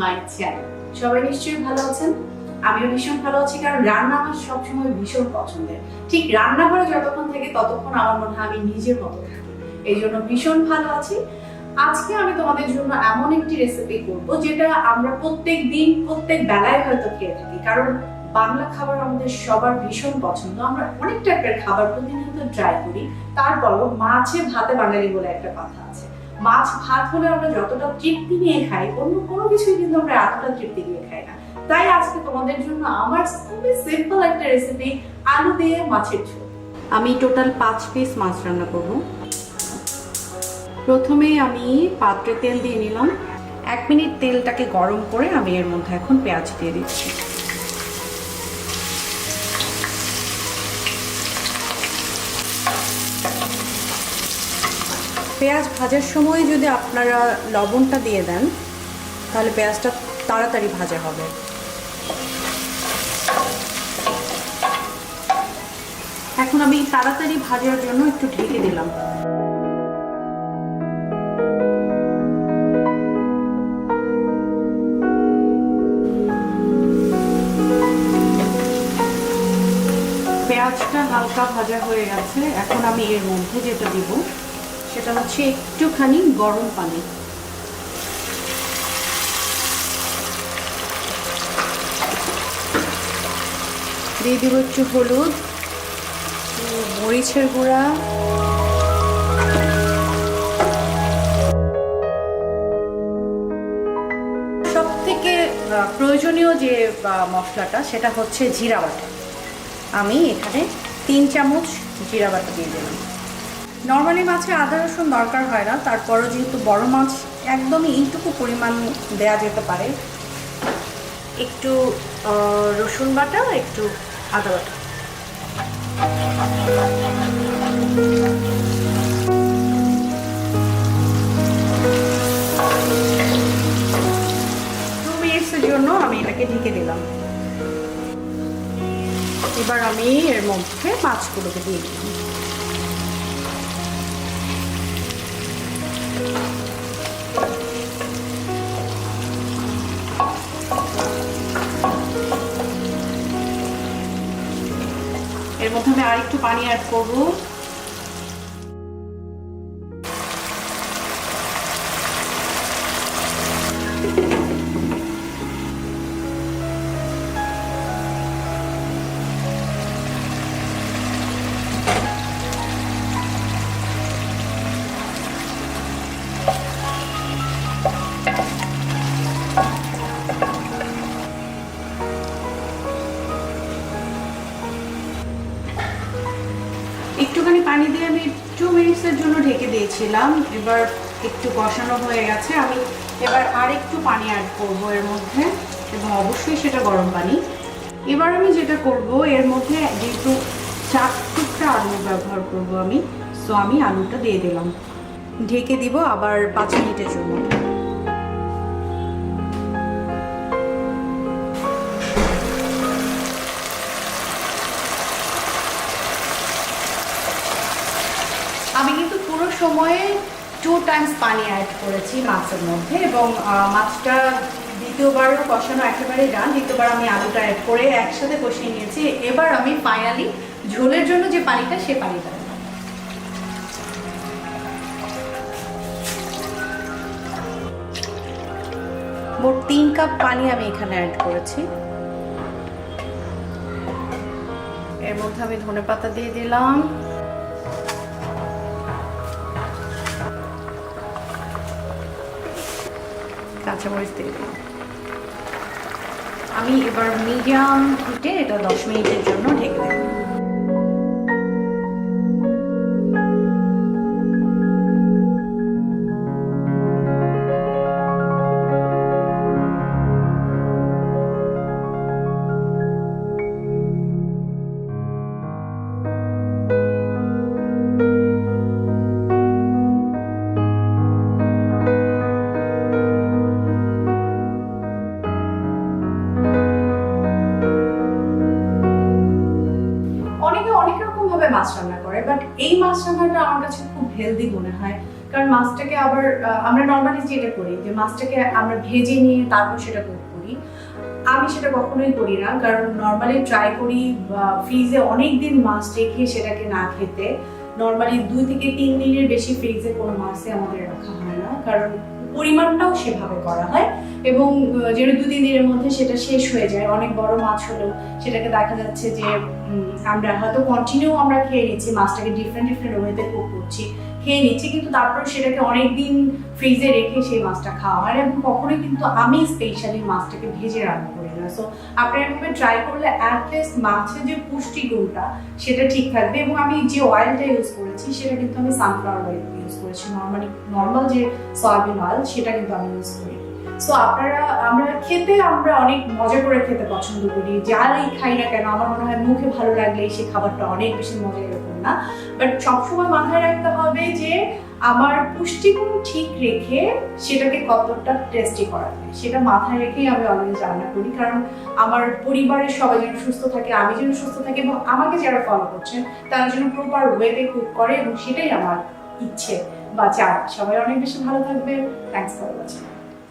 মাই সবাই নিশ্চয়ই ভালো আছেন? আমিও ভীষণ ভালো আছি, কারণ রান্না আমার সবসময় ভীষণ পছন্দের। ঠিক রান্নাঘরে যতক্ষণ থেকে ততক্ষণ আমার মনে হয় আমি নিজের মতো থাকি। এই জন্য ভীষণ ভালো আছি। আজকে আমি তোমাদের জন্য এমন একটি রেসিপি করব, যেটা আমরা প্রত্যেক দিন, প্রত্যেক বেলায় হয়তো খেয়ে থাকি। কারণ বাংলা খাবার আমাদের সবার ভীষণ পছন্দ। আমরা অনেক টাইপের খাবার প্রতিনিয়ত ট্রাই করি। তারপরও মাছে ভাতে বাঙালি বলে একটা কথা আছে। মাছ ভাত হলে আমরা যতটা তৃপ্তি নিয়ে খাই, অন্য কোনো কিছুই কিন্তু আমরা এতটা তৃপ্তি নিয়ে খাই না। তাই আজকে তোমাদের জন্য আমার খুবই সিম্পল একটা রেসিপি আলু দিয়ে মাছের ঝোল। আমি টোটাল পাঁচ পিস মাছ রান্না করব। প্রথমে আমি পাত্রে তেল দিয়ে নিলাম। এক মিনিট তেলটাকে গরম করে আমি এর মধ্যে এখন পেঁয়াজ দিয়ে দিচ্ছি। পেঁয়াজ ভাজার সময় যদি আপনারা লবণটা দিয়ে দেন, তাহলে পেঁয়াজটা তাড়াতাড়ি ভাজা হবে। এখন আমি তাড়াতাড়ি ভাজার জন্য একটু ঢেকে দিলাম। পেঁয়াজটা হালকা ভাজা হয়ে গেছে। এখন আমি এর মধ্যে যেটা দিব সেটা হচ্ছে একটুখানি গরম পানি। দিয়ে দিব একটু হলুদ, মরিচের গুঁড়া। সব থেকে প্রয়োজনীয় যে মশলাটা সেটা হচ্ছে জিরা বাটা। আমি এখানে তিন চামচ জিরা বাটা দিয়ে দিলাম। নর্মালি মাছে আদা, রসুন দরকার হয় না, তারপরও যেহেতু বড় মাছ, একদমই এইটুকু পরিমাণ দেয়া যেতে পারে। একটু রসুন বাটা, একটু আদা বাটা। জন্য আমি এটাকে ঢেকে দিলাম। এবার আমি এর মধ্যে মাছগুলোকে দিয়ে দিলাম। আমি আরেকটু পানি অ্যাড করব। একটুখানি পানি দিয়ে আমি টু মিনিটসের জন্য ঢেকে দিয়েছিলাম। এবার একটু কষানো হয়ে গেছে। আমি এবার আর একটু পানি অ্যাড করব এর মধ্যে এবং অবশ্যই সেটা গরম পানি। এবার আমি যেটা করব, এর মধ্যে যেহেতু চার টুকরা আলু ব্যবহার করব আমি সো আমি আলুটা দিয়ে দিলাম। ঢেকে দিব আবার পাঁচ মিনিটের জন্য। সময়ে টু টাইমস পানি অ্যাড করেছি মাছের মধ্যে এবং মাছটা দ্বিতীয়বারও কষানো একেবারে ডান দ্বিতীয়বার আমি আলুটা অ্যাড করে একসাথে কষিয়ে নিয়েছি। এবার আমি ফাইনালি ঝোলের জন্য যে পানিটা, সে পানিটা। মোট তিন কাপ পানি আমি এখানে অ্যাড করেছি। এর মধ্যে আমি ধনে পাতা দিয়ে দিলাম। কাঁচামরিচ দিয়ে দিলাম আমি এবার মিডিয়াম হিটে এটা দশ মিনিটের জন্য ঢেকে দেব। এই মাছ রান্নাটা আমার কাছে খুব হেলদি মনে হয়। কারণ মাছটাকে আবার আমরা নর্মালি যেটা করি যে মাছটাকে আমরা ভেজে নিয়ে তারপর সেটা করি। আমি সেটা কখনোই করি না, কারণ নর্মালি ট্রাই করি ফ্রিজে অনেক দিন মাছ রেখে সেটাকে না খেতে। নর্মালি দুই থেকে তিন দিনের বেশি ফ্রিজে কোনো মাছই আমাদের রাখা হয় না, কারণ পরিমাণটাও সেভাবে করা হয় এবং যেহেতু দু তিন দিনের মধ্যে সেটা শেষ হয়ে যায়, অনেক বড় মাছ হলেও সেটাকে দেখা যাচ্ছে যে আমরা হয়তো কন্টিনিউ আমরা খেয়ে নিচ্ছি মাছটাকে ডিফারেন্ট ডিফারেন্ট ওয়েতে কুক করছি, খেয়ে নিচ্ছি, কিন্তু তারপর সেটাকে অনেক দিন ফ্রিজে রেখে সেই মাছটা খাওয়া হয় এবং কখনোই কিন্তু আমি স্পেশালি মাছটাকে ভেজে রান্না না সো আপনারা এভাবে ট্রাই করলে অ্যাটলিস্ট মাছের যে পুষ্টিগুণটা, সেটা ঠিক থাকবে এবং আমি যে অয়েলটা ইউজ করেছি, সেটা কিন্তু আমি সানফ্লাওয়ার অয়েল ইউজ করেছি। নর্মালি নর্মাল যে সয়াবিন অয়েল সেটা কিন্তু আমি ইউজ করি। সো আপনারা, আমরা খেতে আমরা অনেক মজা করে খেতে পছন্দ করি। যাই খাই না কেন, আমার মনে হয় মুখে ভালো লাগলে সেই খাবারটা অনেক বেশি মজা এরকম না। বাট সবসময় মাথায় রাখতে হবে যে, আমার পুষ্টিগুণ ঠিক রেখে সেটাকে কতটা টেস্টি করা যায়। সেটা মাথায় রেখেই আমি অলওয়েজ রান্না করি। কারণ আমার পরিবারের সবাই যেন সুস্থ থাকে, আমি যেন সুস্থ থাকি এবং আমাকে যারা ফলো করছেন, তারা যেন প্রপার ওয়েতে কুক করে এবং সেটাই আমার ইচ্ছে বা চাওয়া। সবাই অনেক বেশি ভালো থাকবে থ্যাংকস ফর ওয়াচিং